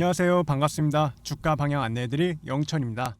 안녕하세요. 반갑습니다. 주가 방향 안내해드릴 영천입니다.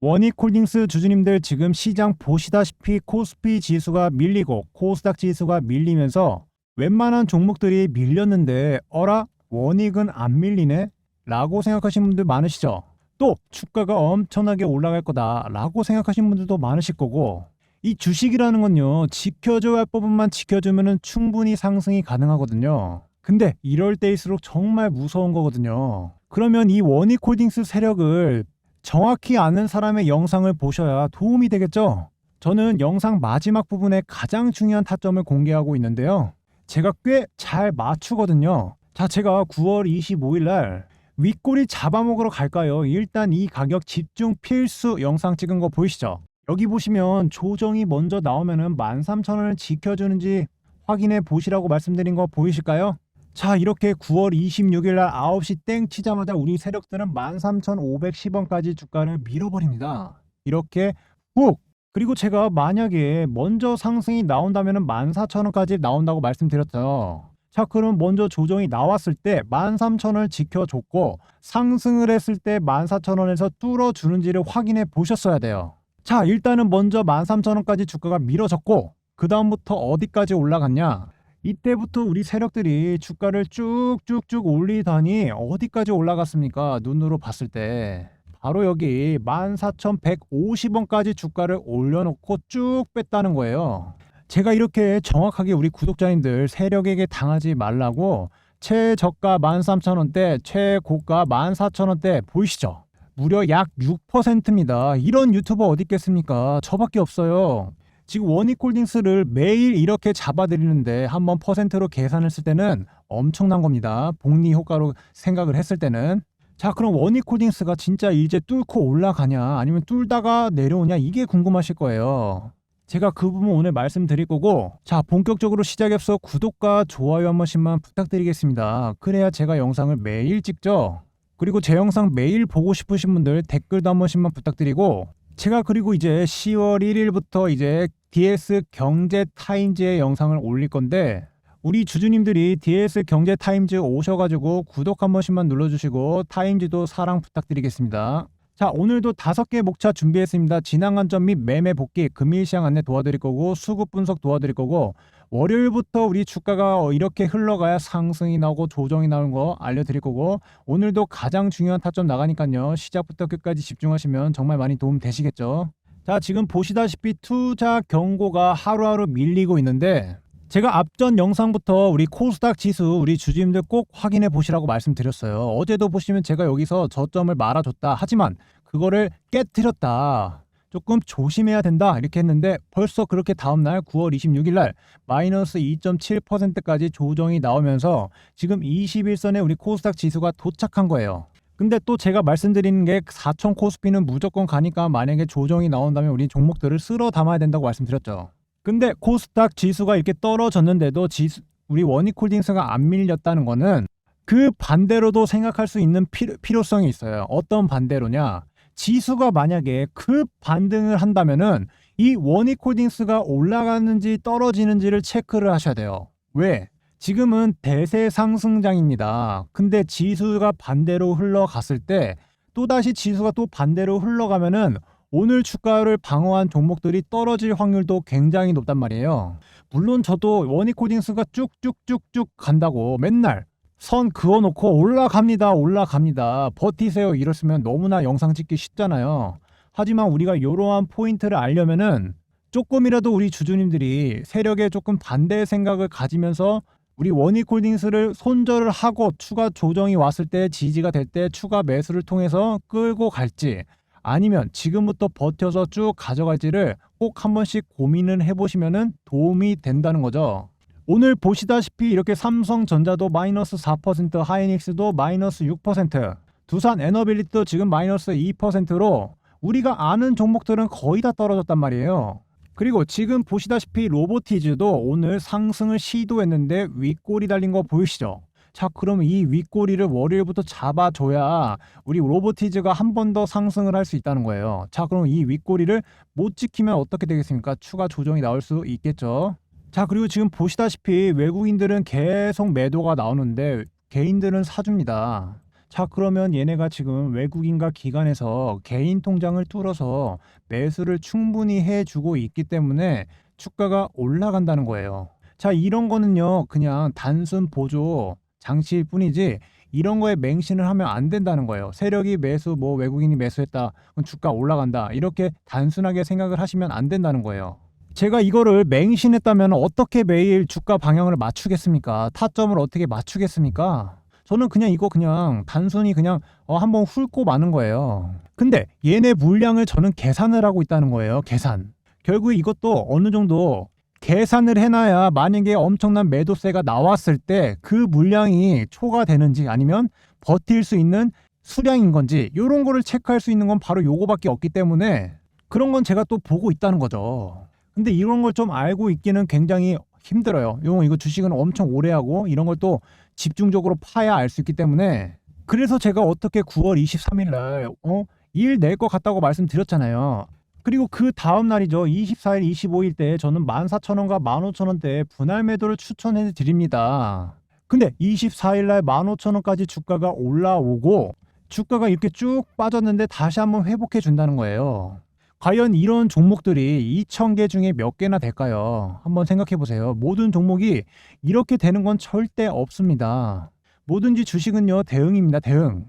원익홀딩스 주주님들 지금 시장 보시다시피 코스피 지수가 밀리고 코스닥 지수가 밀리면서 웬만한 종목들이 밀렸는데 어라 원익은 안 밀리네 라고 생각하시는 분들 많으시죠. 또 주가가 엄청나게 올라갈 거다 라고 생각하시는 분들도 많으실 거고 이 주식이라는 건요 지켜줘야 할 부분만 지켜주면 충분히 상승이 가능하거든요. 근데 이럴 때일수록 정말 무서운 거거든요. 그러면 이 원익홀딩스 세력을 정확히 아는 사람의 영상을 보셔야 도움이 되겠죠? 저는 영상 마지막 부분에 가장 중요한 타점을 공개하고 있는데요. 제가 꽤 잘 맞추거든요. 자, 제가 9월 25일 날 윗꼬리 잡아먹으러 갈까요? 일단 이 가격 집중 필수 영상 찍은 거 보이시죠? 여기 보시면 조정이 먼저 나오면은 13,000원을 지켜주는지 확인해 보시라고 말씀드린 거 보이실까요? 자 이렇게 9월 26일 날 9시 땡 치자마자 우리 세력들은 13,510원까지 주가를 밀어버립니다. 이렇게 훅 그리고 제가 만약에 먼저 상승이 나온다면 14,000원까지 나온다고 말씀드렸죠. 자 그럼 먼저 조정이 나왔을 때 13,000원을 지켜줬고 상승을 했을 때 14,000원에서 뚫어주는지를 확인해 보셨어야 돼요. 자 일단은 먼저 13,000원까지 주가가 밀어졌고 그 다음부터 어디까지 올라갔냐 이때부터 우리 세력들이 주가를 쭉쭉쭉 올리더니 어디까지 올라갔습니까? 눈으로 봤을 때 바로 여기 14,150원까지 주가를 올려놓고 쭉 뺐다는 거예요. 제가 이렇게 정확하게 우리 구독자님들 세력에게 당하지 말라고 최저가 13,000원대, 최고가 14,000원대 보이시죠? 무려 약 6%입니다. 이런 유튜버 어디 있겠습니까? 저밖에 없어요. 지금 원익홀딩스를 매일 이렇게 잡아드리는데 한번 퍼센트로 계산했을 때는 엄청난 겁니다. 복리 효과로 생각을 했을 때는 자 그럼 원익홀딩스가 진짜 이제 뚫고 올라가냐 아니면 뚫다가 내려오냐 이게 궁금하실 거예요. 제가 그 부분 오늘 말씀드릴 거고 자 본격적으로 시작에 앞서 구독과 좋아요 한 번씩만 부탁드리겠습니다. 그래야 제가 영상을 매일 찍죠. 그리고 제 영상 매일 보고 싶으신 분들 댓글도 한 번씩만 부탁드리고 제가 그리고 이제 10월 1일부터 이제 DS 경제 타임즈의 영상을 올릴 건데 우리 주주님들이 DS 경제 타임즈 오셔가지고 구독 한 번씩만 눌러주시고 타임즈도 사랑 부탁드리겠습니다. 자 오늘도 다섯 개 목차 준비했습니다. 진앙 관점 및 매매 복귀 금일 시장 안내 도와드릴 거고 수급 분석 도와드릴 거고 월요일부터 우리 주가가 어, 이렇게 흘러가야 상승이 나오고 조정이 나오는 거 알려드릴 거고 오늘도 가장 중요한 타점 나가니까요 시작부터 끝까지 집중하시면 정말 많이 도움 되시겠죠. 자 지금 보시다시피 투자 경고가 하루하루 밀리고 있는데 제가 앞전 영상부터 우리 코스닥 지수 우리 주주님들 꼭 확인해 보시라고 말씀드렸어요. 어제도 보시면 제가 여기서 저점을 말아줬다. 하지만 그거를 깨뜨렸다. 조금 조심해야 된다. 이렇게 했는데 벌써 그렇게 다음날 9월 26일 날 마이너스 2.7%까지 조정이 나오면서 지금 21선에 우리 코스닥 지수가 도착한 거예요. 근데 또 제가 말씀드리는 게 4천 코스피는 무조건 가니까 만약에 조정이 나온다면 우리 종목들을 쓸어 담아야 된다고 말씀드렸죠. 근데 코스닥 지수가 이렇게 떨어졌는데도 지수, 우리 원익홀딩스가 안 밀렸다는 거는 그 반대로도 생각할 수 있는 필요, 필요성이 있어요. 어떤 반대로냐? 지수가 만약에 급 반등을 한다면은 이 원익홀딩스가 올라가는지 떨어지는지를 체크를 하셔야 돼요. 왜? 지금은 대세 상승장입니다. 근데 지수가 반대로 흘러갔을 때 또다시 지수가 또 반대로 흘러가면은 오늘 주가를 방어한 종목들이 떨어질 확률도 굉장히 높단 말이에요. 물론 저도 원익홀딩스가 쭉쭉쭉쭉 간다고 맨날 선 그어놓고 올라갑니다, 올라갑니다, 버티세요 이랬으면 너무나 영상 찍기 쉽잖아요. 하지만 우리가 이러한 포인트를 알려면은 조금이라도 우리 주주님들이 세력에 조금 반대 생각을 가지면서 우리 원익홀딩스를 손절을 하고 추가 조정이 왔을 때 지지가 될 때 추가 매수를 통해서 끌고 갈지 아니면 지금부터 버텨서 쭉 가져갈지를 꼭 한 번씩 고민을 해보시면 도움이 된다는 거죠. 오늘 보시다시피 이렇게 삼성전자도 마이너스 4%, 하이닉스도 마이너스 6%, 두산 에너빌리티도 지금 마이너스 2%로 우리가 아는 종목들은 거의 다 떨어졌단 말이에요. 그리고 지금 보시다시피 로보티즈도 오늘 상승을 시도했는데 윗골이 달린 거 보이시죠? 자, 그럼 이 윗꼬리를 월요일부터 잡아줘야 우리 로보티즈가 한 번 더 상승을 할 수 있다는 거예요. 자, 그럼 이 윗꼬리를 못 지키면 어떻게 되겠습니까? 추가 조정이 나올 수 있겠죠. 자, 그리고 지금 보시다시피 외국인들은 계속 매도가 나오는데 개인들은 사줍니다. 자, 그러면 얘네가 지금 외국인과 기관에서 개인 통장을 뚫어서 매수를 충분히 해주고 있기 때문에 주가가 올라간다는 거예요. 자, 이런 거는요, 그냥 단순 보조 장치일 뿐이지 이런 거에 맹신을 하면 안 된다는 거예요. 세력이 매수, 뭐 외국인이 매수했다, 주가 올라간다. 이렇게 단순하게 생각을 하시면 안 된다는 거예요. 제가 이거를 맹신했다면 어떻게 매일 주가 방향을 맞추겠습니까? 타점을 어떻게 맞추겠습니까? 저는 그냥 이거 그냥 단순히 그냥 어, 한번 훑고 마는 거예요. 근데 얘네 물량을 저는 계산을 하고 있다는 거예요. 계산. 결국 이것도 어느 정도 계산을 해놔야 만약에 엄청난 매도세가 나왔을 때 그 물량이 초과되는지 아니면 버틸 수 있는 수량인 건지 이런 거를 체크할 수 있는 건 바로 요거밖에 없기 때문에 그런 건 제가 또 보고 있다는 거죠. 근데 이런 걸 좀 알고 있기는 굉장히 힘들어요. 요 이거 주식은 엄청 오래 하고 이런 걸 또 집중적으로 파야 알 수 있기 때문에 그래서 제가 어떻게 9월 23일 날 어? 일 낼 것 같다고 말씀드렸잖아요. 그리고 그 다음 날이죠. 24일, 25일 때 저는 14,000원과 15,000원대 분할 매도를 추천해 드립니다. 근데 24일 날 15,000원까지 주가가 올라오고 주가가 이렇게 쭉 빠졌는데 다시 한번 회복해 준다는 거예요. 과연 이런 종목들이 2,000개 중에 몇 개나 될까요? 한번 생각해 보세요. 모든 종목이 이렇게 되는 건 절대 없습니다. 뭐든지 주식은요, 대응입니다, 대응.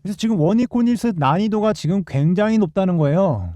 그래서 지금 원이코닐스 난이도가 지금 굉장히 높다는 거예요.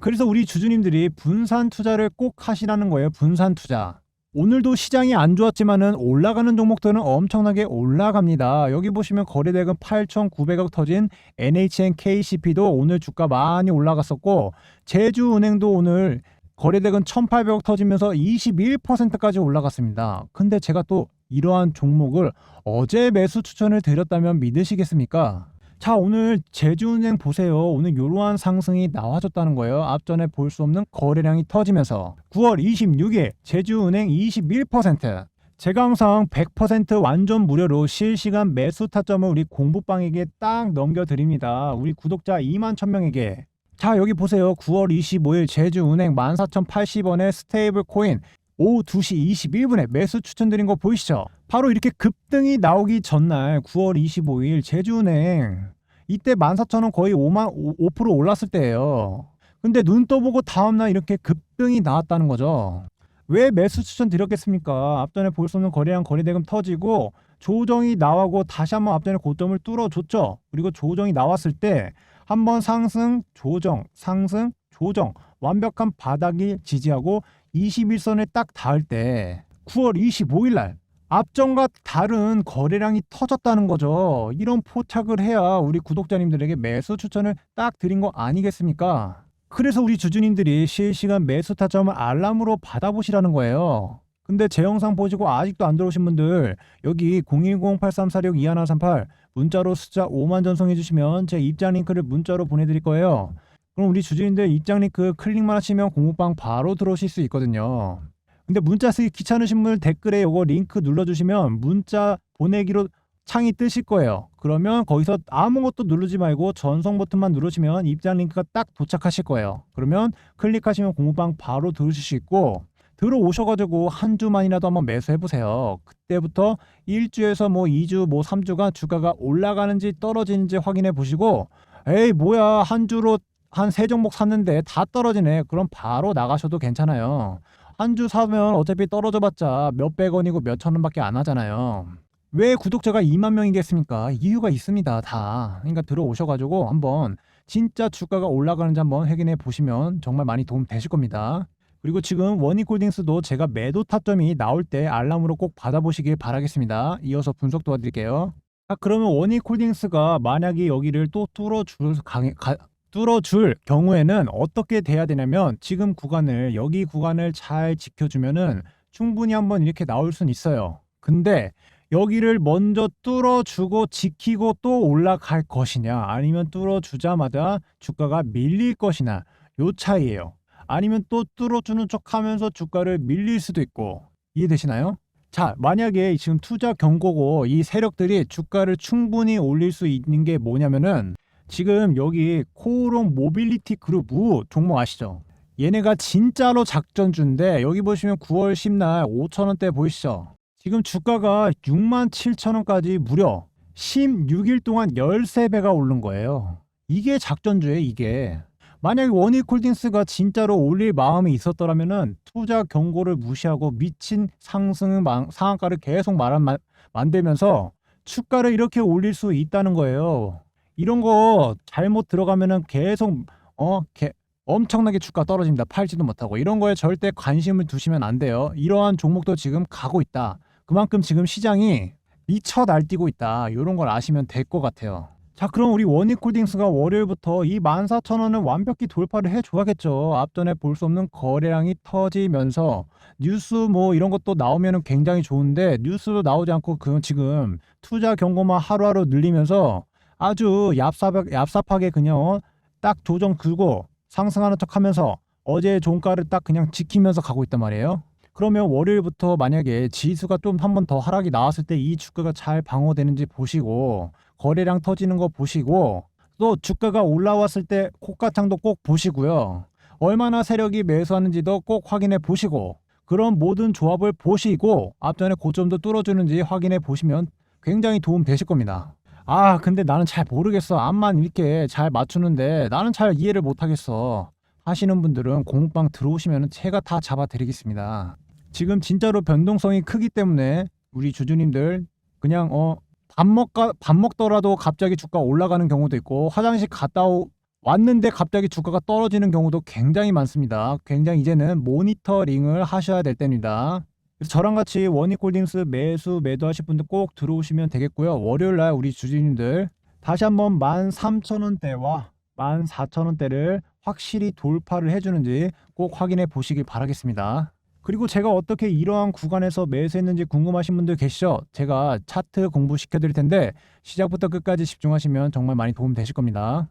그래서 우리 주주님들이 분산 투자를 꼭 하시라는 거예요. 분산 투자. 오늘도 시장이 안 좋았지만은 올라가는 종목들은 엄청나게 올라갑니다. 여기 보시면 거래대금 8,900억 터진 NHN KCP도 오늘 주가 많이 올라갔었고 제주은행도 오늘 거래대금 1,800억 터지면서 21%까지 올라갔습니다. 근데 제가 또 이러한 종목을 어제 매수 추천을 드렸다면 믿으시겠습니까? 자 오늘 제주은행 보세요. 오늘 이러한 상승이 나와줬다는 거예요. 앞전에 볼 수 없는 거래량이 터지면서 9월 26일 제주은행 21% 제가 항상 100% 완전 무료로 실시간 매수 타점을 우리 공부방에게 딱 넘겨드립니다. 우리 구독자 2만 1000명에게. 자 여기 보세요. 9월 25일 제주은행 14,080원의 스테이블 코인 오후 2시 21분에 매수 추천드린 거 보이시죠? 바로 이렇게 급등이 나오기 전날 9월 25일 제주은행 이때 14,000원 거의 5만 5% 올랐을 때예요. 근데 눈 떠보고 다음날 이렇게 급등이 나왔다는 거죠. 왜 매수 추천 드렸겠습니까? 앞전에 볼 수 없는 거래량 거래대금 터지고 조정이 나오고 다시 한번 앞전에 고점을 뚫어줬죠. 그리고 조정이 나왔을 때 한번 상승, 조정, 상승, 조정 완벽한 바닥이 지지하고 21선에 딱 닿을 때 9월 25일 날 앞전과 다른 거래량이 터졌다는 거죠. 이런 포착을 해야 우리 구독자님들에게 매수 추천을 딱 드린 거 아니겠습니까? 그래서 우리 주주님들이 실시간 매수 타점을 알람으로 받아보시라는 거예요. 근데 제 영상 보시고 아직도 안 들어오신 분들 여기 010-8346-2138 문자로 숫자 5만 전송해 주시면 제 입장 링크를 문자로 보내드릴 거예요. 그럼 우리 주주님들 입장 링크 클릭만 하시면 공부방 바로 들어오실 수 있거든요. 근데 문자 쓰기 귀찮으신 분들 댓글에 요거 링크 눌러주시면 문자 보내기로 창이 뜨실 거예요. 그러면 거기서 아무것도 누르지 말고 전송 버튼만 누르시면 입장 링크가 딱 도착하실 거예요. 그러면 클릭하시면 공부방 바로 들으실 수 있고 들어오셔가지고 한 주만이라도 한번 매수해보세요. 그때부터 1주에서 뭐 2주, 뭐 3주간 주가가 올라가는지 떨어지는지 확인해 보시고 에이 뭐야 한 주로 한 세 종목 샀는데 다 떨어지네. 그럼 바로 나가셔도 괜찮아요. 한 주 사면 어차피 떨어져 봤자 몇백 원이고 몇천 원밖에 안 하잖아요. 왜 구독자가 2만 명이겠습니까? 이유가 있습니다. 다. 그러니까 들어오셔가지고 한번 진짜 주가가 올라가는지 한번 확인해 보시면 정말 많이 도움 되실 겁니다. 그리고 지금 원익홀딩스도 제가 매도 타점이 나올 때 알람으로 꼭 받아보시길 바라겠습니다. 이어서 분석 도와드릴게요. 아, 그러면 원익홀딩스가 만약에 여기를 또 뚫어줄 강 가, 뚫어줄 경우에는 어떻게 돼야 되냐면 지금 구간을 여기 구간을 잘 지켜주면은 충분히 한번 이렇게 나올 수는 있어요. 근데 여기를 먼저 뚫어주고 지키고 또 올라갈 것이냐 아니면 뚫어주자마자 주가가 밀릴 것이냐 요 차이예요. 아니면 또 뚫어주는 척 하면서 주가를 밀릴 수도 있고 이해되시나요? 자 만약에 지금 투자 경고고 이 세력들이 주가를 충분히 올릴 수 있는 게 뭐냐면은 지금 여기 코오롱 모빌리티 그룹 우 종목 아시죠? 얘네가 진짜로 작전주인데 여기 보시면 9월 10날 5천원대 보이시죠? 지금 주가가 6만 7천원까지 무려 16일 동안 13배가 오른 거예요. 이게 작전주예요, 이게. 만약에 원익홀딩스가 진짜로 올릴 마음이 있었더라면은 투자 경고를 무시하고 미친 상승 마- 상한가를 계속 말한 마- 만들면서 주가를 이렇게 올릴 수 있다는 거예요. 이런 거 잘못 들어가면은 계속 어 개- 엄청나게 주가 떨어집니다. 팔지도 못하고 이런 거에 절대 관심을 두시면 안 돼요. 이러한 종목도 지금 가고 있다. 그만큼 지금 시장이 미쳐 날뛰고 있다. 이런 걸 아시면 될 것 같아요. 자, 그럼 우리 원익홀딩스가 월요일부터 이 14,000원을 완벽히 돌파를 해줘야겠죠. 앞전에 볼 수 없는 거래량이 터지면서 뉴스 뭐 이런 것도 나오면 굉장히 좋은데 뉴스도 나오지 않고 그 지금 투자 경고만 하루하루 늘리면서 아주 얍삽, 얍삽하게 그냥 어, 딱 조정 긁고 상승하는 척 하면서 어제 종가를 딱 그냥 지키면서 가고 있단 말이에요. 그러면 월요일부터 만약에 지수가 좀 한 번 더 하락이 나왔을 때 이 주가가 잘 방어되는지 보시고 거래량 터지는 거 보시고 또 주가가 올라왔을 때 코가창도 꼭 보시고요. 얼마나 세력이 매수하는지도 꼭 확인해 보시고 그런 모든 조합을 보시고 앞전에 고점도 뚫어주는지 확인해 보시면 굉장히 도움 되실 겁니다. 아 근데 나는 잘 모르겠어. 암만 이렇게 잘 맞추는데 나는 잘 이해를 못하겠어. 하시는 분들은 공부방 들어오시면 제가 다 잡아드리겠습니다. 지금 진짜로 변동성이 크기 때문에 우리 주주님들 그냥 어 밥 먹가 밥 먹더라도 갑자기 주가 올라가는 경우도 있고 화장실 갔다 오, 왔는데 갑자기 주가가 떨어지는 경우도 굉장히 많습니다. 굉장히 이제는 모니터링을 하셔야 될 때입니다. 그래서 저랑 같이 원익홀딩스 매수 매도하실 분들 꼭 들어오시면 되겠고요. 월요일 날 우리 주주님들 다시 한번 13,000원대와 14,000원대를 확실히 돌파를 해주는지 꼭 확인해 보시길 바라겠습니다. 그리고 제가 어떻게 이러한 구간에서 매수했는지 궁금하신 분들 계시죠? 제가 차트 공부시켜 드릴 텐데 시작부터 끝까지 집중하시면 정말 많이 도움 되실 겁니다.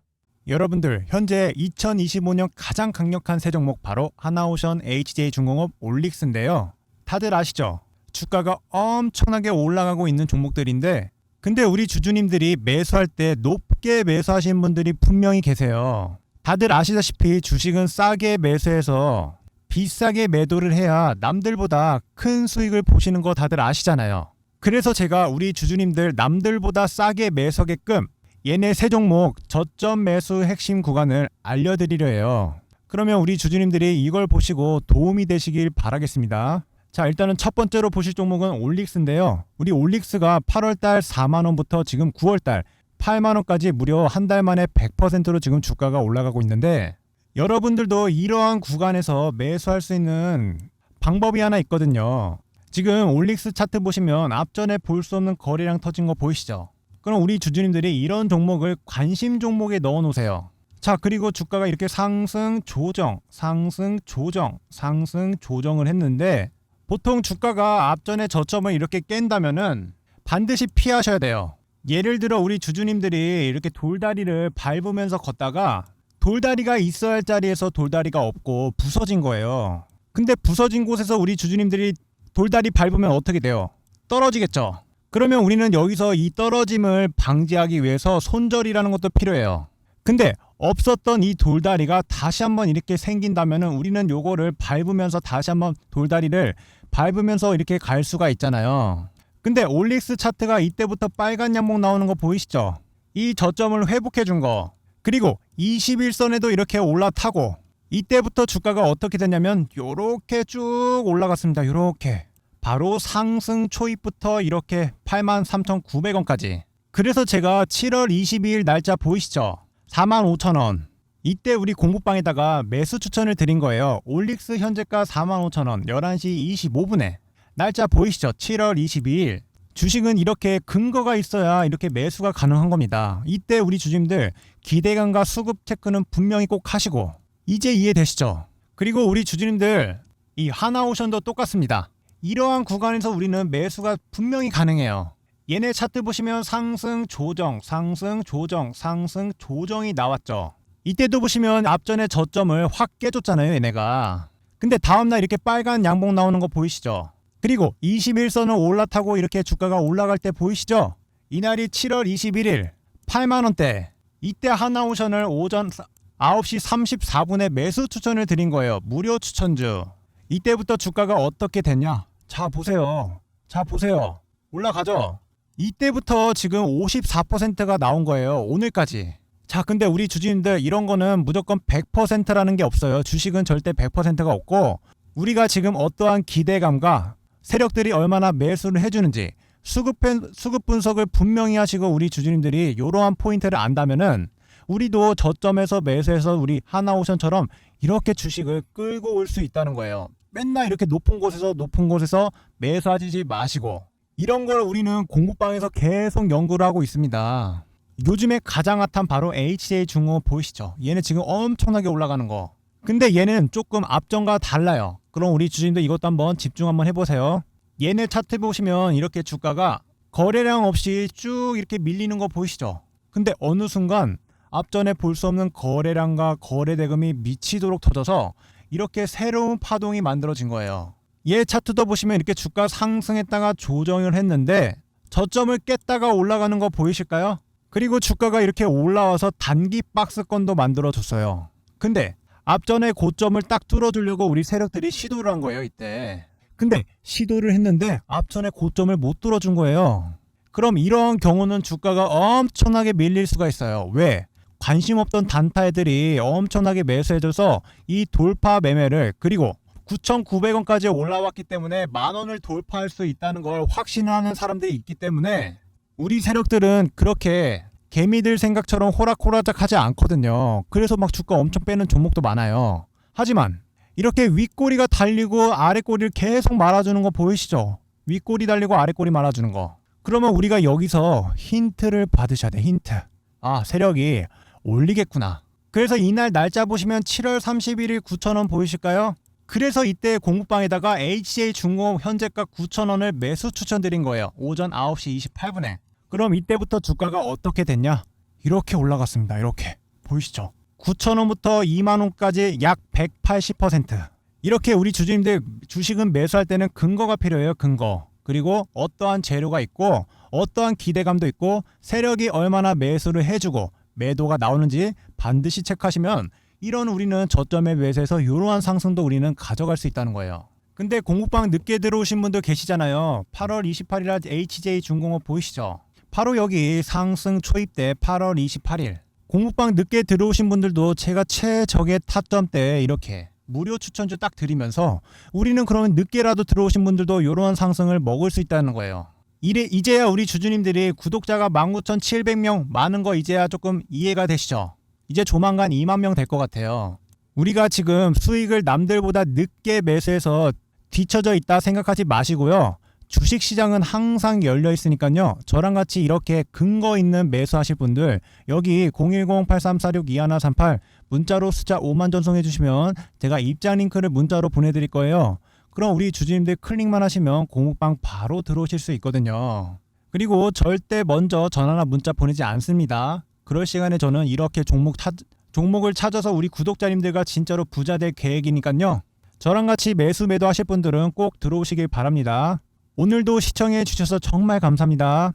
여러분들 현재 2025년 가장 강력한 세 종목 바로 하나오션, HJ중공업, 올릭스인데요. 다들 아시죠? 주가가 엄청나게 올라가고 있는 종목들인데 근데 우리 주주님들이 매수할 때 높게 매수하신 분들이 분명히 계세요. 다들 아시다시피 주식은 싸게 매수해서 비싸게 매도를 해야 남들보다 큰 수익을 보시는 거 다들 아시잖아요. 그래서 제가 우리 주주님들 남들보다 싸게 매수하게끔 얘네 세 종목 저점 매수 핵심 구간을 알려드리려 해요. 그러면 우리 주주님들이 이걸 보시고 도움이 되시길 바라겠습니다. 자, 일단은 첫 번째로 보실 종목은 올릭스인데요. 우리 올릭스가 8월달 4만원부터 지금 9월달 8만원까지 무려 한 달 만에 100%로 지금 주가가 올라가고 있는데 여러분들도 이러한 구간에서 매수할 수 있는 방법이 하나 있거든요. 지금 올릭스 차트 보시면 앞전에 볼 수 없는 거래량 터진 거 보이시죠? 그럼 우리 주주님들이 이런 종목을 관심 종목에 넣어 놓으세요. 자, 그리고 주가가 이렇게 상승 조정, 상승 조정, 상승 조정을 했는데 보통 주가가 앞전에 저점을 이렇게 깬다면은 반드시 피하셔야 돼요. 예를 들어 우리 주주님들이 이렇게 돌다리를 밟으면서 걷다가 돌다리가 있어야 할 자리에서 돌다리가 없고 부서진 거예요. 근데 부서진 곳에서 우리 주주님들이 돌다리 밟으면 어떻게 돼요? 떨어지겠죠. 그러면 우리는 여기서 이 떨어짐을 방지하기 위해서 손절이라는 것도 필요해요. 근데 없었던 이 돌다리가 다시 한번 이렇게 생긴다면은 우리는 요거를 밟으면서 다시 한번 돌다리를 밟으면서 이렇게 갈 수가 있잖아요. 근데 올릭스 차트가 이때부터 빨간 양목 나오는 거 보이시죠? 이 저점을 회복해 준 거. 그리고 21선에도 이렇게 올라타고 이때부터 주가가 어떻게 됐냐면 요렇게 쭉 올라갔습니다. 요렇게. 바로 상승 초입부터 이렇게 83,900원까지. 그래서 제가 7월 22일 날짜 보이시죠? 45,000원. 이때 우리 공부방에다가 매수 추천을 드린 거예요. 올릭스 현재가 45,000원 11시 25분에. 날짜 보이시죠? 7월 22일. 주식은 이렇게 근거가 있어야 이렇게 매수가 가능한 겁니다. 이때 우리 주주님들 기대감과 수급 체크는 분명히 꼭 하시고 이제 이해되시죠? 그리고 우리 주주님들 이 하나오션도 똑같습니다. 이러한 구간에서 우리는 매수가 분명히 가능해요. 얘네 차트 보시면 상승 조정, 상승 조정, 상승 조정이 나왔죠. 이때도 보시면 앞전에 저점을 확 깨줬잖아요, 얘네가. 근데 다음날 이렇게 빨간 양봉 나오는 거 보이시죠? 그리고 21선을 올라타고 이렇게 주가가 올라갈 때 보이시죠? 이날이 7월 21일 8만원대. 이때 하나오션을 오전 9시 34분에 매수 추천을 드린 거예요. 무료 추천주. 이때부터 주가가 어떻게 됐냐? 자, 보세요. 자, 보세요. 올라가죠? 이때부터 지금 54%가 나온 거예요. 오늘까지. 자, 근데 우리 주주님들 이런 거는 무조건 100%라는 게 없어요. 주식은 절대 100%가 없고 우리가 지금 어떠한 기대감과 세력들이 얼마나 매수를 해주는지 수급, 수급 분석을 분명히 하시고 우리 주주님들이 이러한 포인트를 안다면은 우리도 저점에서 매수해서 우리 하나오션처럼 이렇게 주식을 끌고 올 수 있다는 거예요. 맨날 이렇게 높은 곳에서 높은 곳에서 매수하지 마시고 이런 걸 우리는 공부방에서 계속 연구를 하고 있습니다. 요즘에 가장 핫한 바로 HJ 중공업 보이시죠? 얘는 지금 엄청나게 올라가는 거. 근데 얘는 조금 앞전과 달라요. 그럼 우리 주주님들 이것도 한번 집중 한번 해보세요. 얘네 차트 보시면 이렇게 주가가 거래량 없이 쭉 이렇게 밀리는 거 보이시죠? 근데 어느 순간 앞전에 볼 수 없는 거래량과 거래 대금이 미치도록 터져서 이렇게 새로운 파동이 만들어진 거예요. 얘 차트도 보시면 이렇게 주가 상승했다가 조정을 했는데 저점을 깼다가 올라가는 거 보이실까요? 그리고 주가가 이렇게 올라와서 단기 박스권도 만들어 줬어요. 근데 앞전에 고점을 딱 뚫어주려고 우리 세력들이 시도를 한 거예요, 이때. 근데 시도를 했는데 앞전에 고점을 못 뚫어준 거예요. 그럼 이런 경우는 주가가 엄청나게 밀릴 수가 있어요. 왜? 관심 없던 단타애들이 엄청나게 매수해줘서 이 돌파 매매를 그리고 9,900원까지 올라왔기 때문에 만 원을 돌파할 수 있다는 걸 확신하는 사람들이 있기 때문에 우리 세력들은 그렇게 개미들 생각처럼 호락호락하지 않거든요. 그래서 막 주가 엄청 빼는 종목도 많아요. 하지만 이렇게 윗꼬리가 달리고 아랫꼬리를 계속 말아주는 거 보이시죠? 윗꼬리 달리고 아랫꼬리 말아주는 거. 그러면 우리가 여기서 힌트를 받으셔야 돼. 힌트. 아 세력이 올리겠구나. 그래서 이날 날짜 보시면 7월 31일 9,000원 보이실까요? 그래서 이때 공부방에다가 HCA 중공업 현재가 9,000원을 매수 추천드린 거예요. 오전 9시 28분에. 그럼 이때부터 주가가 어떻게 됐냐? 이렇게 올라갔습니다. 이렇게. 보이시죠? 9,000원부터 2만원까지 약 180%. 이렇게 우리 주주님들 주식은 매수할 때는 근거가 필요해요. 근거. 그리고 어떠한 재료가 있고 어떠한 기대감도 있고 세력이 얼마나 매수를 해주고 매도가 나오는지 반드시 체크하시면 이런 우리는 저점에 매수해서 이러한 상승도 우리는 가져갈 수 있다는 거예요. 근데 공부방 늦게 들어오신 분들 계시잖아요. 8월 28일 HJ 중공업 보이시죠? 바로 여기 상승 초입 때 8월 28일. 공부방 늦게 들어오신 분들도 제가 최적의 타점 때 이렇게 무료 추천주 딱 드리면서 우리는 그러면 늦게라도 들어오신 분들도 이러한 상승을 먹을 수 있다는 거예요. 이래 이제야 우리 주주님들이 구독자가 19,700명 많은 거 이제야 조금 이해가 되시죠? 이제 조만간 2만 명 될 것 같아요. 우리가 지금 수익을 남들보다 늦게 매수해서 뒤처져 있다 생각하지 마시고요. 주식 시장은 항상 열려 있으니까요. 저랑 같이 이렇게 근거 있는 매수하실 분들 여기 010-8346-2138 문자로 숫자 5만 전송해 주시면 제가 입장 링크를 문자로 보내 드릴 거예요. 그럼 우리 주주님들 클릭만 하시면 공목방 바로 들어오실 수 있거든요. 그리고 절대 먼저 전화나 문자 보내지 않습니다. 그럴 시간에 저는 이렇게 종목 찾, 종목을 찾아서 우리 구독자님들과 진짜로 부자 될 계획이니까요. 저랑 같이 매수 매도 하실 분들은 꼭 들어오시길 바랍니다. 오늘도 시청해 주셔서 정말 감사합니다.